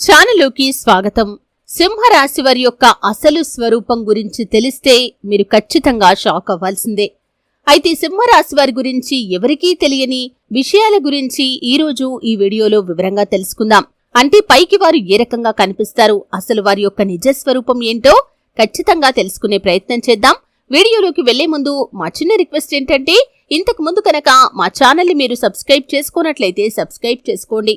ఛానలుకి స్వాగతం. సింహరాశి వారి యొక్క అసలు స్వరూపం గురించి తెలిస్తే మీరు ఖచ్చితంగా షాక్ అవ్వాల్సిందే. అయితే సింహరాశి వారి గురించి ఎవరికీ తెలియని విషయాల గురించి ఈరోజు ఈ వీడియోలో వివరంగా తెలుసుకుందాం. అంటే పైకి వారు ఏ రకంగా కనిపిస్తారు అసలు వారి యొక్క నిజ స్వరూపం ఏంటో ఖచ్చితంగా తెలుసుకునే ప్రయత్నం చేద్దాం. వీడియోలోకి వెళ్ళే ముందు మా చిన్న రిక్వెస్ట్ ఏంటంటే ఇంతకు ముందు కనుక మా ఛానల్ని మీరు సబ్స్క్రైబ్ చేసుకున్నట్లయితే సబ్స్క్రైబ్ చేసుకోండి.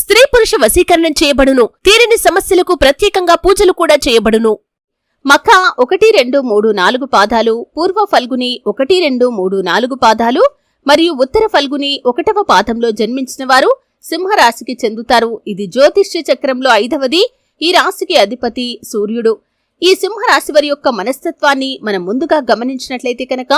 స్త్రీ పురుష వశీకరణం చేయబడును. తీరని సమస్యలకు ప్రత్యేకంగా పూజలు కూడా చేయబడును. మఖ ఒకటి రెండు మూడు నాలుగు పాదాలు పూర్వ ఫల్గుని ఒకటి రెండు మూడు నాలుగు పాదాలు మరియు ఉత్తర ఫల్గుని ఒకటవ పాదంలో జన్మించిన వారు సింహరాశికి చెందుతారు. ఇది జ్యోతిష్య చక్రంలో ఐదవది ఈ రాశికి అధిపతి సూర్యుడు. ఈ సింహరాశి వారి యొక్క మనస్తత్వాన్ని మనం ముందుగా గమనించినట్లయితే కనుక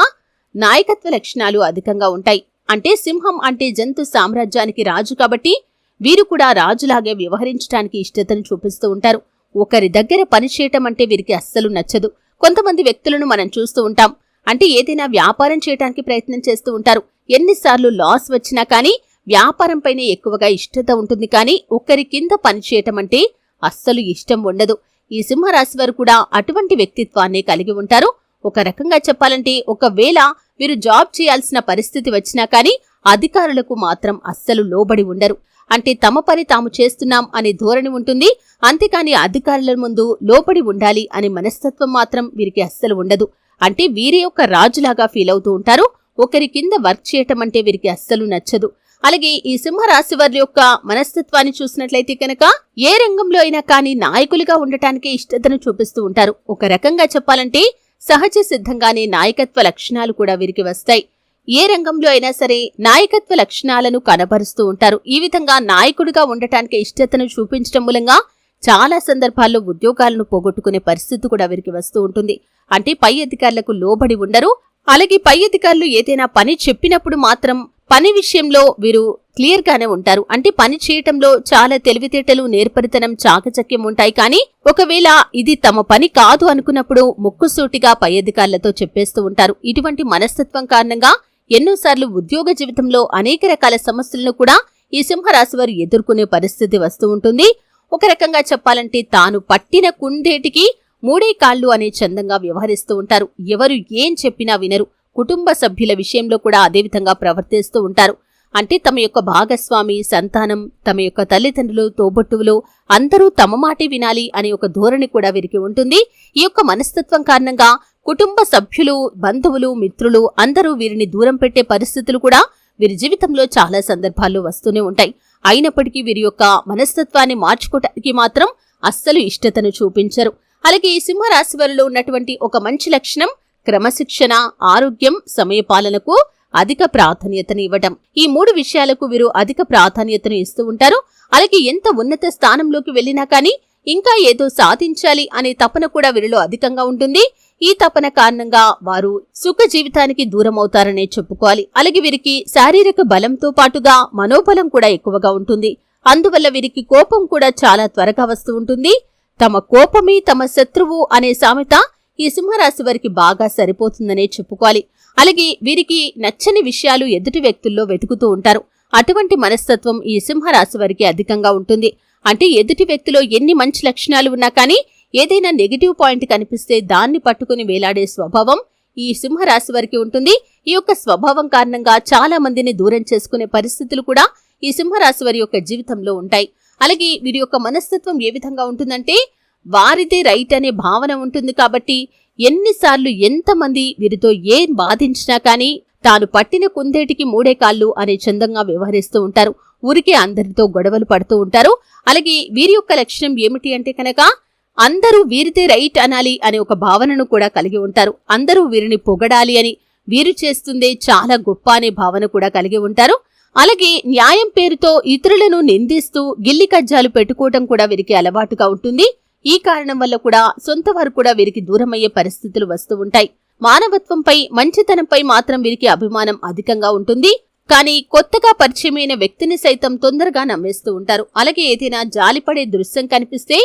నాయకత్వ లక్షణాలు అధికంగా ఉంటాయి. అంటే సింహం అంటే జంతు సామ్రాజ్యానికి రాజు కాబట్టి వీరు కూడా రాజులాగే వ్యవహరించడానికి ఇష్టతను చూపిస్తూ ఉంటారు. ఒకరి దగ్గర పనిచేయటం అంటే వీరికి అస్సలు నచ్చదు. కొంతమంది వ్యక్తులను మనం చూస్తూ ఉంటాం. అంటే ఏదైనా వ్యాపారం చేయడానికి ప్రయత్నం చేస్తూ ఉంటారు. ఎన్నిసార్లు లాస్ వచ్చినా కానీ వ్యాపారంపైనే ఎక్కువగా ఇష్టత ఉంటుంది. కానీ ఒకరి కింద పనిచేయటం అంటే అస్సలు ఇష్టం ఉండదు. ఈ సింహరాశి వారు కూడా అటువంటి వ్యక్తిత్వాన్ని కలిగి ఉంటారు. ఒక రకంగా చెప్పాలంటే ఒకవేళ వీరు జాబ్ చేయాల్సిన పరిస్థితి వచ్చినా కానీ అధికారులకు మాత్రం అస్సలు లోబడి ఉండరు. అంటే తమ పని తాము చేస్తున్నాం అనే ధోరణి ఉంటుంది. అంతేకాని అధికారుల ముందు లోపడి ఉండాలి అనే మనస్తత్వం మాత్రం వీరికి అస్సలు ఉండదు. అంటే వీరే ఒక రాజులాగా ఫీల్ అవుతూ ఉంటారు. ఒకరి కింద వర్క్ చేయటం అంటే వీరికి అస్సలు నచ్చదు. అలాగే ఈ సింహరాశి వారి యొక్క మనస్తత్వాన్ని చూసినట్లయితే కనుక ఏ రంగంలో అయినా కానీ నాయకులుగా ఉండటానికే ఇష్టతను చూపిస్తూ ఉంటారు. ఒక రకంగా చెప్పాలంటే సహజ సిద్ధంగానే నాయకత్వ లక్షణాలు కూడా వీరికి వస్తాయి. ఏ రంగంలో అయినా సరే నాయకత్వ లక్షణాలను కనబరుస్తూ ఉంటారు. ఈ విధంగా నాయకుడిగా ఉండటానికి ఇష్టతను చూపించడం మూలంగా చాలా సందర్భాల్లో ఉద్యోగాలను పోగొట్టుకునే పరిస్థితి కూడా వీరికి వస్తూ ఉంటుంది. అంటే పై అధికారులకు లోబడి ఉండరు. అలాగే పై అధికారులు ఏదైనా పని చెప్పినప్పుడు మాత్రం పని విషయంలో వీరు క్లియర్ గానే ఉంటారు. అంటే పని చేయటంలో చాలా తెలివితేటలు నేర్పరితనం చాకచక్యం ఉంటాయి. కానీ ఒకవేళ ఇది తమ పని కాదు అనుకున్నప్పుడు ముక్కుసూటిగా పై అధికారులతో చెప్పేస్తూ ఉంటారు. ఇటువంటి మనస్తత్వం కారణంగా ఎన్నోసార్లు ఉద్యోగ జీవితంలో అనేక రకాల సమస్యలను కూడా ఈ సింహరాశి వారు ఎదుర్కొనే పరిస్థితి వస్తూ ఉంటుంది. ఒక రకంగా చెప్పాలంటే తాను పట్టిన కుందేటికి మూడే కాళ్ళు అనే చందంగా వ్యవహరిస్తూ ఉంటారు. ఎవరు ఏం చెప్పినా వినరు. కుటుంబ సభ్యుల విషయంలో కూడా అదేవిధంగా ప్రవర్తిస్తూ ఉంటారు. అంటే తమ యొక్క భాగస్వామి సంతానం తమ యొక్క తల్లిదండ్రులు తోబొట్టువులు అందరూ తమ మాటే వినాలి అనే ఒక ధోరణి కూడా వీరికి ఉంటుంది. ఈ యొక్క మనస్తత్వం కారణంగా కుటుంబ సభ్యులు బంధువులు మిత్రులు అందరూ వీరిని దూరం పెట్టే పరిస్థితులు కూడా వీరి జీవితంలో చాలా సందర్భాల్లో వస్తూనే ఉంటాయి. అయినప్పటికీ వీరి యొక్క మనస్తత్వాన్ని మార్చుకోవటానికి మాత్రం అస్సలు ఇష్టతను చూపించరు. అలాగే ఈ సింహరాశి వారిలో ఉన్నటువంటి ఒక మంచి లక్షణం క్రమశిక్షణ ఆరోగ్యం సమయపాలనకు అధిక ప్రాధాన్యతను ఇవ్వటం. ఈ మూడు విషయాలకు వీరు అధిక ప్రాధాన్యతను ఇస్తూ ఉంటారు. అలాగే ఎంత ఉన్నత స్థానంలోకి వెళ్ళినా కానీ ఇంకా ఏదో సాధించాలి అనే తపన కూడా వీరిలో అధికంగా ఉంటుంది. ఈ తపన కారణంగా వారు సుఖ జీవితానికి దూరం అవుతారనే చెప్పుకోవాలి. అలాగే వీరికి శారీరక బలంతో పాటుగా మనోబలం కూడా ఎక్కువగా ఉంటుంది. అందువల్ల వీరికి కోపం కూడా చాలా త్వరగా వస్తూ ఉంటుంది. తమ కోపమే తమ శత్రువు అనే సామెత ఈ సింహరాశి వారికి బాగా సరిపోతుందనే చెప్పుకోవాలి. అలాగే వీరికి నచ్చని విషయాలు ఎదుటి వ్యక్తుల్లో వెతుకుతూ ఉంటారు. అటువంటి మనస్తత్వం ఈ సింహరాశి వారికి అధికంగా ఉంటుంది. అంటే ఎదుటి వ్యక్తిలో ఎన్ని మంచి లక్షణాలు ఉన్నా కానీ ఏదైనా నెగిటివ్ పాయింట్ కనిపిస్తే దాన్ని పట్టుకుని వేలాడే స్వభావం ఈ సింహరాశి వారికి ఉంటుంది. ఈ యొక్క స్వభావం కారణంగా చాలా మందిని దూరం చేసుకునే పరిస్థితులు కూడా ఈ సింహరాశి వారి యొక్క జీవితంలో ఉంటాయి. అలాగే వీరి యొక్క మనస్తత్వం ఏ విధంగా ఉంటుందంటే వారిదే రైట్ అనే భావన ఉంటుంది కాబట్టి ఎన్నిసార్లు ఎంతమంది వీరితో ఏం బాధించినా కానీ తాను పట్టిన కుందేటికి మూడే కాళ్ళు అనే చందంగా వ్యవహరిస్తూ ఉంటారు. ఊరికే అందరితో గొడవలు పడుతూ ఉంటారు. అలాగే వీరి యొక్క లక్షణం ఏమిటి అంటే కనుక అందరూ వీరితే రైట్ అనాలి అనే ఒక భావనను కూడా కలిగి ఉంటారు. అందరూ వీరిని పొగడాలి అని వీరు చేస్తుందే చాలా గొప్ప అనే భావన కూడా కలిగి ఉంటారు. అలాగే న్యాయం పేరుతో ఇతరులను నిందిస్తూ గిల్లి కజ్జాలు పెట్టుకోవటం కూడా వీరికి అలవాటుగా ఉంటుంది. ఈ కారణం వల్ల కూడా సొంత వారు కూడా వీరికి దూరమయ్యే పరిస్థితులు వస్తూ ఉంటాయి. మానవత్వంపై మంచితనంపై మాత్రం వీరికి అభిమానం అధికంగా ఉంటుంది. కానీ కొత్తగా పరిచయమైన వ్యక్తిని సైతం తొందరగా నమ్మేస్తూ ఉంటారు. అలాగే ఏదైనా జాలిపడే దృశ్యం కనిపిస్తే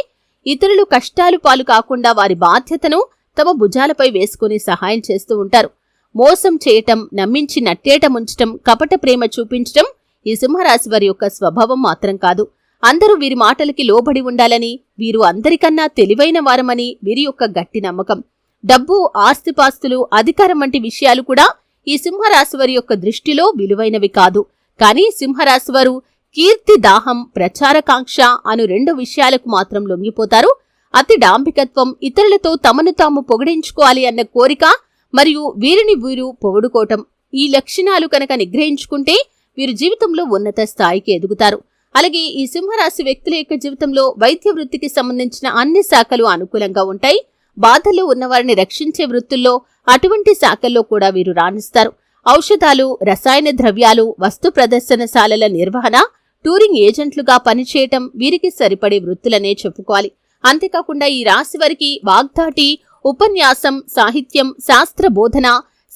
ఇతరులు కష్టాలు పాలు కాకుండా వారి బాధ్యతను తమ భుజాలపై వేసుకుని సహాయం చేస్తూ ఉంటారు. మోసం చేయటం నమ్మించి నట్టేట ముంచటం కపట ప్రేమ చూపించటం ఈ సింహరాశి వారి యొక్క స్వభావం మాత్రం కాదు. అందరూ వీరి మాటలకి లోబడి ఉండాలని వీరు అందరికన్నా తెలివైన వారమని వీరి యొక్క గట్టి నమ్మకం. డబ్బు ఆస్తిపాస్తులు అధికారం వంటి విషయాలు కూడా ఈ సింహరాశివారి యొక్క దృష్టిలో విలువైనవి కాదు. కానీ సింహరాశివారు కీర్తి దాహం ప్రచారకాంక్ష అను రెండు విషయాలకు మాత్రం లొంగిపోతారు. అతి డాంబికత్వం ఇతరులతో తమను తాము పొగిడించుకోవాలి అన్న కోరిక మరియు వీరిని వీరు పొగుడుకోవటం. ఈ లక్షణాలు కనుక నిగ్రహించుకుంటే వీరు జీవితంలో ఉన్నత స్థాయికి ఎదుగుతారు. అలాగే ఈ సింహరాశి వ్యక్తుల యొక్క జీవితంలో వైద్య వృత్తికి సంబంధించిన అన్ని శాఖలు అనుకూలంగా ఉంటాయి. బాధల్లో ఉన్నవారిని రక్షించే వృత్తుల్లో అటువంటి శాఖల్లో కూడా వీరు రాణిస్తారు. ఔషధాలు రసాయన ద్రవ్యాలు వస్తు ప్రదర్శనశాలల నిర్వహణ టూరింగ్ ఏజెంట్లుగా పనిచేయటం వీరికి సరిపడే వృత్తులనే చెప్పుకోవాలి. అంతేకాకుండా ఈ రాశి వారికి వాగ్దాటి ఉపన్యాసం సాహిత్యం శాస్త్ర బోధన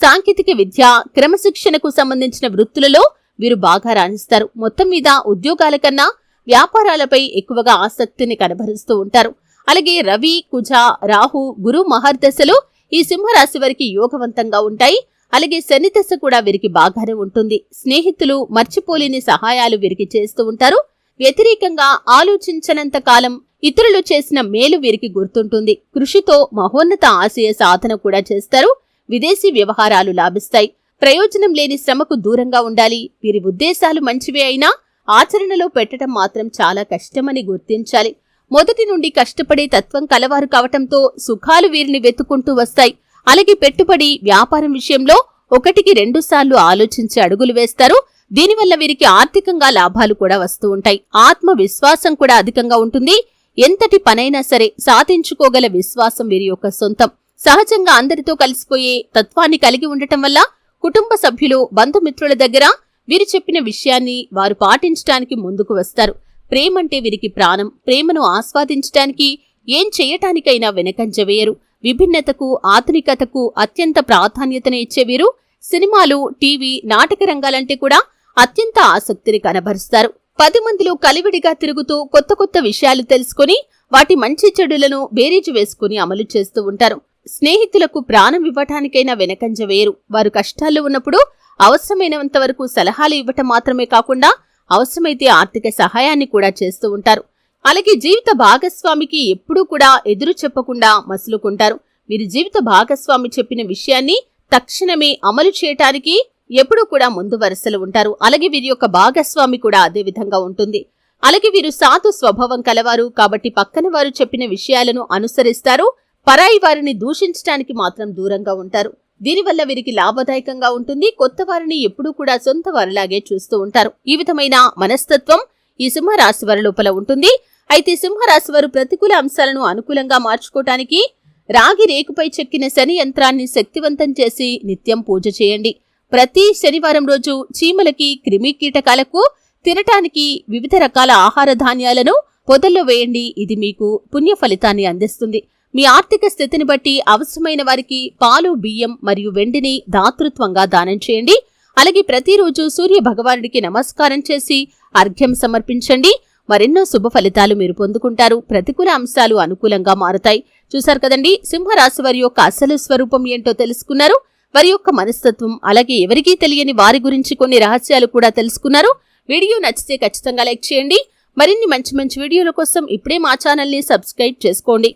సాంకేతిక విద్య క్రమశిక్షణకు సంబంధించిన వృత్తులలో వీరు బాగా రాణిస్తారు. మొత్తం మీద ఉద్యోగాల కన్నా వ్యాపారాలపై ఎక్కువగా ఆసక్తిని కనబరుస్తూ ఉంటారు. అలాగే రవి కుజ రాహు గురు మహర్దశలు ఈ సింహరాశి వారికి యోగవంతంగా ఉంటాయి. అలాగే శని దశ కూడా వీరికి బాగానే ఉంటుంది. స్నేహితులు మర్చిపోలేని సహాయాలు వీరికి చేస్తూ ఉంటారు. వ్యతిరేకంగా ఆలోచించనంత కాలం ఇతరులు చేసిన మేలు వీరికి గుర్తుంటుంది. కృషితో మహోన్నత ఆశయ సాధన కూడా చేస్తారు. విదేశీ వ్యవహారాలు లాభిస్తాయి. ప్రయోజనం లేని శ్రమకు దూరంగా ఉండాలి. వీరి ఉద్దేశాలు మంచివే అయినా ఆచరణలో పెట్టడం మాత్రం చాలా కష్టమని గుర్తించాలి. మొదటి నుండి కష్టపడే తత్వం కలవారు కావటంతో సుఖాలు వీరిని వెతుకుంటూ వస్తాయి. అలాగే పెట్టుబడి వ్యాపారం విషయంలో ఒకటికి రెండు సార్లు ఆలోచించి అడుగులు వేస్తారు. దీనివల్ల వీరికి ఆర్థికంగా లాభాలు కూడా వస్తూ ఉంటాయి. ఆత్మవిశ్వాసం కూడా అధికంగా ఉంటుంది. ఎంతటి పనైనా సరే సాధించుకోగల విశ్వాసం వీరి యొక్క సొంతం. సహజంగా అందరితో కలిసిపోయే తత్వాన్ని కలిగి ఉండటం వల్ల కుటుంబ సభ్యులు బంధుమిత్రుల దగ్గర వీరు చెప్పిన విషయాన్ని వారు పాటించటానికి ముందుకు వస్తారు. ప్రేమంటే వీరికి ప్రాణం ప్రేమను ఆస్వాదించటానికి ఏం చేయటానికైనా వెనకంజ వేయరు. విభిన్నతకు ఆధునికతకు అత్యంత ప్రాధాన్యతను ఇచ్చే వీరు సినిమాలు టీవీ నాటక రంగాలంటే కూడా అత్యంత ఆసక్తిని కనబరుస్తారు. పది మందిలో కలివిడిగా తిరుగుతూ కొత్త కొత్త విషయాలు తెలుసుకుని వాటి మంచి చెడులను బేరీజు వేసుకుని అమలు చేస్తూ ఉంటారు. స్నేహితులకు ప్రాణం ఇవ్వటానికైనా వెనకంజ వేయరు. వారు కష్టాల్లో ఉన్నప్పుడు అవసరమైనంత వరకు సలహాలు ఇవ్వటం మాత్రమే కాకుండా అవసరమైతే ఆర్థిక సహాయాన్ని కూడా చేస్తూ ఉంటారు. అలాగే జీవిత భాగస్వామికి ఎప్పుడూ కూడా ఎదురు చెప్పకుండా మసులుకుంటారు. వీరి జీవిత భాగస్వామి చెప్పిన విషయాన్ని తక్షణమే అమలు చేయటానికి ఎప్పుడూ కూడా ముందు వరుసలో ఉంటారు. అలాగే వీరి యొక్క భాగస్వామి కూడా అదే విధంగా ఉంటుంది. అలాగే వీరు సాధు స్వభావం కలవారు కాబట్టి పక్కన వారు చెప్పిన విషయాలను అనుసరిస్తారు. పరాయి వారిని దూషించడానికి మాత్రం దూరంగా ఉంటారు. దీనివల్ల వీరికి లాభదాయకంగా ఉంటుంది. కొత్త వారిని ఎప్పుడూ కూడా సొంత వారిలాగే చూస్తూ ఉంటారు. ఈ విధమైన మనస్తత్వం ఈ సింహరాశి వారి లోపల ఉంటుంది. అయితే సింహరాశి వారు ప్రతికూల అంశాలను అనుకూలంగా మార్చుకోవటానికి రాగి రేకుపై చెక్కిన శని యంత్రాన్ని శక్తివంతం చేసి నిత్యం పూజ చేయండి. ప్రతి శనివారం రోజు చీమలకి క్రిమి కీటకాలకు తినటానికి వివిధ రకాల ఆహార ధాన్యాలను పొదల్లో వేయండి. ఇది మీకు పుణ్య ఫలితాన్ని అందిస్తుంది. మీ ఆర్థిక స్థితిని బట్టి అవసరమైన వారికి పాలు బియ్యం మరియు వెండిని దాతృత్వంగా దానం చేయండి. అలాగే ప్రతిరోజు సూర్య భగవానుడికి నమస్కారం చేసి అర్ఘ్యం సమర్పించండి. మరెన్నో శుభ ఫలితాలు మీరు పొందుకుంటారు. ప్రతికూల అంశాలు అనుకూలంగా మారుతాయి. చూశారు కదండి సింహరాశి వారి యొక్క అసలు స్వరూపం ఏంటో తెలుసుకున్నారు. వారి యొక్క మనస్తత్వం అలాగే ఎవరికీ తెలియని వారి గురించి కొన్ని రహస్యాలు కూడా తెలుసుకున్నారు. వీడియో నచ్చితే ఖచ్చితంగా లైక్ చేయండి. మరిన్ని మంచి మంచి వీడియోల కోసం ఇప్పుడే మా ఛానల్ని సబ్స్క్రైబ్ చేసుకోండి.